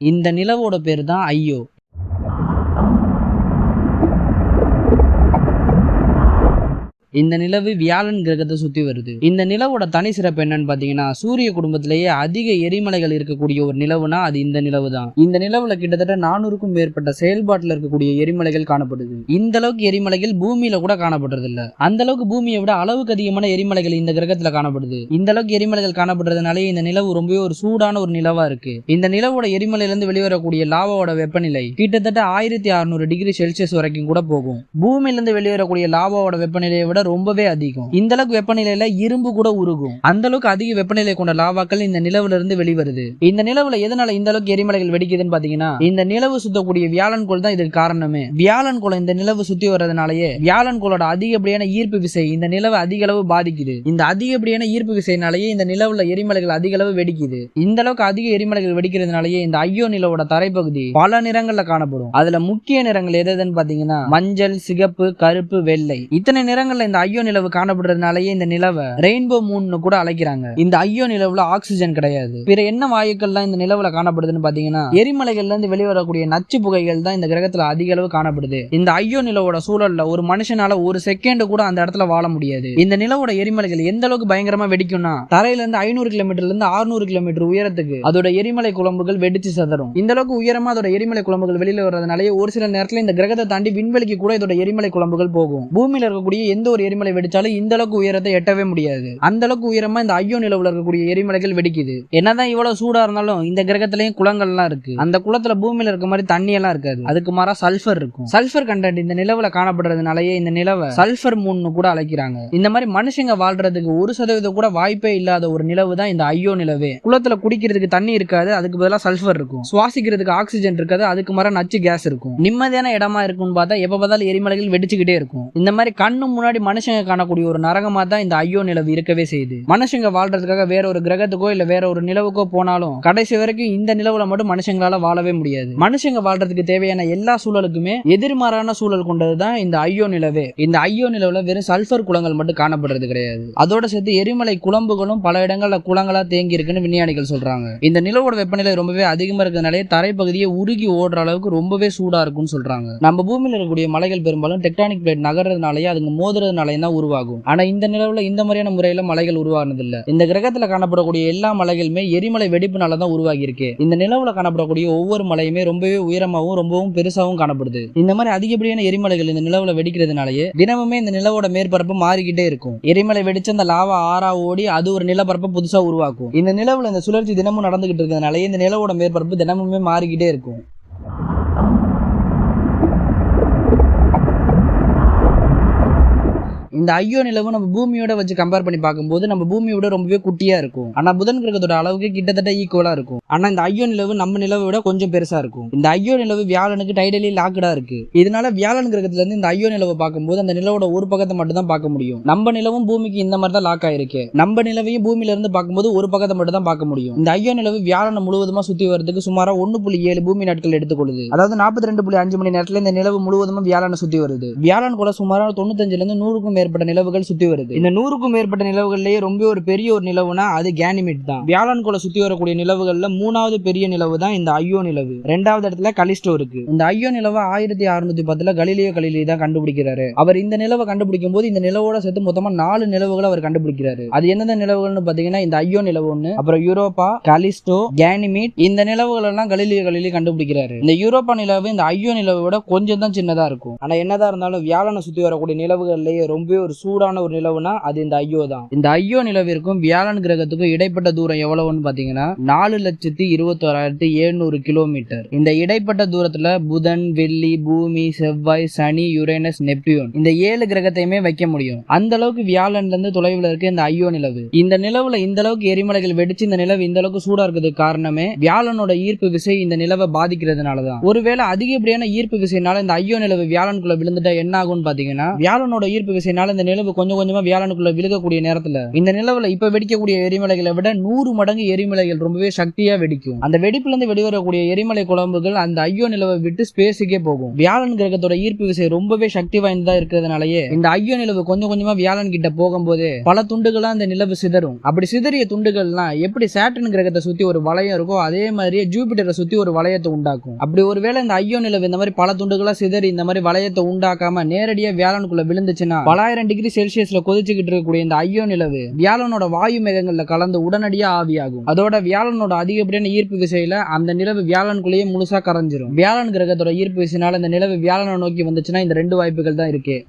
இந்த நிலவோட பேர் தான் ஐயோ. இந்த நிலவு வியாழன் கிரகத்தை சுத்தி வருது. இந்த நிலவோட தனி சிறப்பு என்னன்னு பாத்தீங்கன்னா சூரிய குடும்பத்திலேயே அதிக எரிமலைகள் இருக்கக்கூடிய ஒரு நிலவுனா அது இந்த நிலவு தான் இந்த நிலவுல கிட்டத்தட்ட நானூறுக்கும் மேற்பட்ட செயல்பாட்டில் இருக்கக்கூடிய எரிமலைகள் காணப்படுது. இந்த அளவுக்கு எரிமலைகள் பூமியில கூட காணப்படுறது இல்ல அந்த அளவுக்கு பூமியை விட அளவுக்கு அதிகமான எரிமலைகள் இந்த கிரகத்துல காணப்படுது. இந்த அளவுக்கு எரிமலைகள் காணப்படுறதுனாலே இந்த நிலவு ரொம்பவே ஒரு சூடான ஒரு நிலவா இருக்கு. இந்த நிலவோட எரிமலையில இருந்து வெளிவரக்கூடிய லாவாவோட வெப்பநிலை கிட்டத்தட்ட ஆயிரத்தி அறுநூறு டிகிரி செல்சியஸ் வரைக்கும் கூட போகும். பூமியிலிருந்து வெளிவரக்கூடிய லாவாவோட வெப்பநிலையை விட ரொம்பவே அதிகம். இந்த அளவுக்கு வெப்பநிலையில இரும்பு கூட உருகும். அந்த அளவுக்கு அதிக வெப்பநிலை கொண்ட லாவாக்கள் இந்த நிலவுல இருந்து வெளிவருது. இந்த நிலவுல எதனால இந்த அளவுக்கு எரிமலைகள் வெடிக்குதுன்னு பாத்தீங்கன்னா இந்த நிலவு சுத்தக்கூடிய வியாழன் கோள் தான் இதுக்கு காரணமே. வியாழன் கோளம் இந்த நிலவு சுத்தி வர்றதுனாலயே வியாழன் கோளோட அதிகப்படியான ஈர்ப்பு விசை இந்த நிலவை அதிக அளவு பாதிக்குது. இந்த அதிகப்படியான ஈர்ப்பு விசைனாலேயே இந்த நிலவுல எரிமலைகள் அதிக அளவு வெடிக்குது. இந்த அளவுக்கு அதிக எரிமலைகள் வெடிக்கிறதுனாலயே இந்த ஐயோ நிலவோட தரைப்பகுதி பல நிறங்கள்ல காணப்படும். அதுல முக்கிய நிறங்கள் எது எதுன்னு பாத்தீங்கன்னா மஞ்சள் சிகப்பு கருப்பு வெள்ளை. இத்தனை நிறங்கள்ல இந்த ஐயோ நிலவு காணப்படுறதுனாலயே இந்த நிலவை ரெயின்போ மூன்னு கூட அழைக்கிறாங்க. இந்த ஐயோ நிலவுல ஆக்சிஜன் கிடையாது. பிற என்ன வாயுக்கள்லாம் இந்த நிலவுல காணப்படுதுன்னு பாத்தீங்கன்னா எரிமலைகள்ல இருந்து வெளிவரக்கூடிய நச்சு புகைகள் தான் இந்த கிரகத்துல அதிக அளவு காணப்படுது. இந்த ஐயோ நிலவோட சூழல்ல ஒரு மனுஷனால ஒரு செகண்ட் கூட அந்த இடத்துல வாழ முடியாது. இந்த நிலவோட எரிமலைகள் எந்த அளவுக்கு பயங்கரமா வெடிக்கும்னா தரையில இருந்து ஐநூறு கிலோமீட்டர்ல இருந்து ஆறுநூறு கிலோமீட்டர் உயரத்துக்கு அதோட எரிமலை குழம்புகள் வெடிச்சு சதறும். இந்த அளவுக்கு உயரமா அதோட எரிமலை குழம்புகள் வெளியில வர்றதுனாலே ஒரு சில நேரத்துல இந்த கிரகத்தை தாண்டி விண்வெளிக்கு கூட இதோட எரிமலை குழம்புகள் போகும். பூமியில இருக்கக்கூடிய எந்த ஒரு எரிமலை வெடிச்சாலும் இந்த அளவுக்கு உயரத்தை எட்டவே முடியாது. அந்த அளவுக்கு உயரமா இந்த ஐயோ நிலவுல இருக்கக்கூடிய எரிமலைகள் வெடிக்குது. என்னதான் இவ்வளவு சூடா இருந்தாலும் இந்த கிரகத்திலயும் குளங்கள்லாம் இருக்கு. அந்த குளத்துல பூமியில இருக்க மாதிரி தண்ணி எல்லாம் இருக்காது. அதுக்கு மாறா சல்ஃபர் இருக்கும். சல்ஃபர் கண்டென்ட் இந்த நிலவுல காணப்படுறதுனாலயே இந்த நிலவை சல்ஃபர் மூணு கூட அழைக்கிறாங்க. இந்த மாதிரி மனுஷங்க வாழ்றதுக்கு ஒரு சதவீதம் கூட வாய்ப்பே இல்லாத ஒரு நிலவு தான் இந்த ஐயோ நிலவே. குளத்துல குடிக்கிறதுக்கு தண்ணி இருக்காது. அதுக்கு பதிலா சல்ஃபர் இருக்கும். சுவாசிக்கிறதுக்கு ஆக்சிஜன் இருக்காது. அதுக்கு மாறா நச்சு கேஸ் இருக்கும். நிம்மதியான இடமா இருக்கும்னு பார்த்தா எப்ப பார்த்தாலும் எரிமலைகள் வெடிச்சுக்கிட்டே இருக்கும். இந்த மாதிரி கண்ணு முன்னாடி மனுஷங்க காணக்கூடிய ஒரு நரகமா தான் இந்த ஐயோ நிலவு இருக்கவே செய்யுது. மனுஷங்க வாழ்றதுக்காக வேற ஒரு கிரகத்துக்கோ இல்ல வேற ஒரு நிலவுக்கோ போனாலும் கடைசி வரைக்கும் இந்த நிலவுல மட்டும் மனுஷங்களால வாழவே முடியாது. மனுஷங்க வாழ்றதுக்கு தேவையான எல்லா சூழலுக்குமே எதிர்மாறான சூழல் கொண்டது தான் இந்த ஐயோ நிலவே. இந்த ஐயோ நிலவுல வெறும் சல்ஃபர் குளங்கள் மட்டும் காணப்படுறது கிடையாது. அதோட சேர்த்து எரிமலை குழம்புகளும் பல இடங்கள்ல குளங்களா தேங்கி இருக்குன்னு விஞ்ஞானிகள் சொல்றாங்க. இந்த நிலவோட வெப்பநிலை ரொம்பவே அதிகமா இருக்கிறதுனாலே தரைப்பகுதியை உருகி ஓடுற அளவுக்கு ரொம்பவே சூடா இருக்கும்னு சொல்றாங்க. நம்ம பூமியில் இருக்கக்கூடிய மலைகள் பெரும்பாலும் டெக்டானிக் பிளேட் நகர்றதுனாலயே அதுங்க நிலையம் தான் உருவாகும். ஆனா இந்த நிலவுல இந்த மாதிரியான முறையில மலைகள் உருவானது இல்ல இந்த கிரகத்துல காணப்படக்கூடிய எல்லா மலைகளுமே எரிமலை வெடிப்புனால தான் உருவாகி இருக்கு இந்த நிலவுல காணப்படக்கூடிய ஒவ்வொரு மலையுமே ரொம்பவே உயரமாகவும் ரொம்பவும் பெருசாகவும் காணப்படுது. இந்த மாதிரி அதிகப்படியான எரிமலைகள் இந்த நிலவுல வெடிக்கிறதுனாலயே தினமுமே இந்த நிலவோட மேற்பரப்பு மாறிக்கிட்டே இருக்கும். எரிமலை வெடிச்சு அந்த லாவா ஆறா ஓடி அது ஒரு நிலப்பரப்பை புதுசா உருவாக்கும். இந்த நிலவுல இந்த சுழற்சி தினமும் நடந்துகிட்டு இருக்கிறதுனால இந்த நிலவோட மேற்பரப்பு தினமுமே மாறிக்கிட்டே இருக்கும். இந்த ஐயோ நிலவும் நம்ம பூமியோட வச்சு கம்பேர் பண்ணி பார்க்கும்போது நம்ம பூமியோட ரொம்பவே குட்டியா இருக்கும். ஆனா புதன் கிரகத்தோட அளவுக்கு கிட்டத்தட்ட ஈக்குவலா இருக்கும். ஆனா இந்த ஐயோ நிலவு நம்ம நிலவை விட கொஞ்சம் பெருசா இருக்கும். இந்த ஐயோ நிலவு வியாழனுக்கு டைடலி லாக்கடா இருக்கு. இதனால வியாழன் கிரகத்துல இருந்து இந்த ஐயோ நிலவை பார்க்கும்போது அந்த நிலவோட ஒரு பக்கத்தை மட்டும் தான் பார்க்க முடியும். நம்ம நிலவும் பூமிக்கு இந்த மாதிரி தான் லாக் ஆயிருக்கு. நம்ம நிலவையும் பூமியில இருந்து பார்க்கும்போது ஒரு பக்கத்தை மட்டும் தான் பார்க்க முடியும். இந்த ஐயோ நிலவு வியாழனை முழுவதுமா சுத்தி வரதுக்கு சுமாரா ஒன்னு புள்ளி ஏழு பூமி நாட்கள் எடுத்துக்கொள்ளுது. அதாவது நாற்பத்தி ரெண்டு புள்ளி அஞ்சு மணி நேரத்துல இந்த நிலவு முழுவதுமா வியாழனை சுத்தி வருது. வியாழன் கூட சுமாரா தொண்ணூத்தஞ்சுல இருந்து நூறுக்கும் மேற்பட்ட நிலவுகள் சுத்தி வருது. இந்த நூறுக்கும் மேற்பட்ட நிலவுகள்லயே ரொம்ப ஒரு பெரிய ஒரு நிலவுனா அது கேனிமிட் தான். வியாழன் கூட சுத்தி வரக்கூடிய நிலவுகள்ல மூணாவது பெரிய நிலவு தான் இந்த ஐயோ நிலவு. ரெண்டாவது இடத்துல கலிஸ்டோ இருக்கு. இந்த ஐயோ நிலவை ஆயிரத்தி அறுநூத்தி பத்துல கலிலியோ கலிலி தான் கண்டுபிடிக்கிறாரு. அவர் இந்த நிலவை கண்டுபிடிக்கும் போது இந்த நிலவோட சேர்த்து மொத்தமா நாலு நிலவுகளை அவர் கண்டுபிடிக்கிறாரு. அது எந்தெந்த நிலவுகள்னு பாத்தீங்கன்னா இந்த ஐயோ நிலவு ஒண்ணு அப்புறம் யூரோப்பா கலிஸ்டோ கேனிமிட் இந்த நிலவுகள் எல்லாம் கலிலியோ கலிலி கண்டுபிடிக்கிறாரு. இந்த யூரோப்பா நிலவு இந்த ஐயோ நிலவை விட கொஞ்சம் தான் சின்னதா இருக்கும். ஆனா என்னதான் இருந்தாலும் வியாழனை சுத்தி வரக்கூடிய நிலவுகள்லயே ரொம்ப ஒரு சூடான ஒரு நிலவுனா அது இந்த ஐயோ தான். இந்த ஐயோ நிலவிற்கும் வியாழன் கிரகத்துக்கும் இடைப்பட்ட தூரம் எவ்வளவுன்னு பாத்தீங்கன்னா நாலு லட்சத்தி இருபத்தோராயிரத்தி எழுநூறு கிலோமீட்டர். இந்த இடைப்பட்ட தூரத்துல புதன் வெள்ளி பூமி செவ்வாய் சனி யுரேனஸ் நெப்டியூன். இந்த ஏழு கிரகத்தையுமே வைக்க முடியும். அந்த அளவுக்கு வியாழன்ல இருந்து தொலைவில் இருக்க இந்த ஐயோ நிலவு. இந்த நிலவுல இந்த அளவுக்கு எரிமலைகள் வெடிச்சு இந்த நிலவு இந்த அளவுக்கு சூடா இருக்கிறதுக்கு காரணமே வியாழனோட ஈர்ப்பு விசை இந்த நிலவை பாதிக்கிறதுனாலதான் ஒருவேளை அதிகப்படியான ஈர்ப்பு விசைனால இந்த ஐயோ நிலவு வியாழனுக்குள்ள விழுந்துட்டா என்ன ஆகும்னு பாத்தீங்கன்னா வியாழனோட ஈர்ப்பு விசைனால இந்த நிலவு கொஞ்சம் கொஞ்சமா வியாழனுக்குள்ள விழுகக்கூடிய நேரத்துல இந்த நிலவுல இப்ப வெடிக்கக்கூடிய எரிமலைகளை விட நூறு மடங்கு எரிமலைகள் ரொம்பவே சக்தியா வெடிக்கும். அந்த வெடிப்புல இருந்து வெளிவரக்கூடிய எரிமலை குழம்புகள் அந்த ஐயோ நிலவை விட்டு ஸ்பேஸுக்கே போகும். வியாழன் கிரகத்தோட ஈர்ப்பு விசை ரொம்பவே சக்தி வாய்ந்ததா இருக்கிறதுனாலயே இந்த ஐயோ நிலவு கொஞ்சம் கொஞ்சமா வியாழன் கிட்ட போகும்போது பல துண்டுகளா அந்த நிலவு சிதறும். அப்படி சிதறிய துண்டுகள்லாம் எப்படி சேட்டன் கிரகத்தை சுத்தி ஒரு வளையம் இருக்கோ அதே மாதிரியே ஜூபிட்டரை சுத்தி ஒரு வளையத்தை உண்டாக்கும். அப்படி ஒருவேளை இந்த ஐயோ நிலவு இந்த மாதிரி பல துண்டுகளா சிதறி இந்த மாதிரி வளையத்தை உண்டாக்காம நேரடியா வியாழனுக்குள்ள விழுந்துச்சுன்னா பலாயிரம் டிகிரி செல்சியஸ்ல கொதிச்சுக்கிட்டு இருக்கக்கூடிய இந்த ஐயோ நிலவு வியாழனோட வாயு மேகங்கள்ல கலந்து உடனடியா ஆவியாகும். அதோட வியாழனோட அதிகப்படியான ஈர்ப்பு விசையில அந்த நிலவு வியாழனுக்குள்ளேயே முழுசா கரைஞ்சிரும். வியாழன் கிரகத்தோட ஈர்ப்பு விசைனால இந்த நிலவு வியாழனை நோக்கி வந்துச்சுன்னா இந்த ரெண்டு வாய்ப்புகள் தான் இருக்கு.